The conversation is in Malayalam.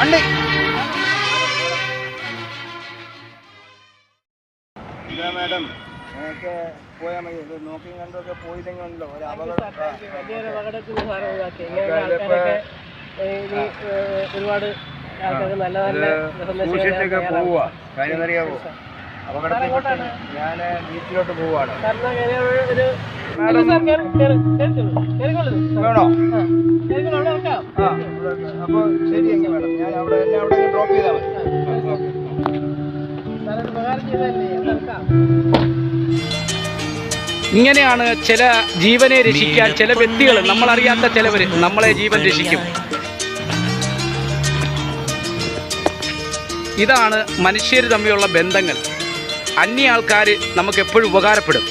അണ്ടി ഇല്ല മാഡം. അങ്ങനെയൊക്കെ പോയാൽ നോക്കി കണ്ടൊക്കെ പോയില്ലെങ്കിലോ ഒരു ഒരുപാട് നല്ല നല്ല പോവാ. കാര്യം അറിയാവോ അപകടത്തിൽ ഞാൻ ബീച്ചിലോട്ട് പോവാണ്. വേണോ? അപ്പോൾ അവിടെ അവിടെ ഡ്രോപ്പ് ചെയ്താൽ മതി. ഇങ്ങനെയാണ് ചില ജീവനെ രക്ഷിക്കാൻ ചില വ്യക്തികൾ നമ്മളറിയാത്ത ചിലവർ നമ്മളെ ജീവൻ രക്ഷിക്കും. ഇതാണ് മനുഷ്യർ തമ്മിലുള്ള ബന്ധങ്ങൾ. അന്യ ആൾക്കാർ നമുക്ക് എപ്പോഴും ഉപകാരപ്പെടും.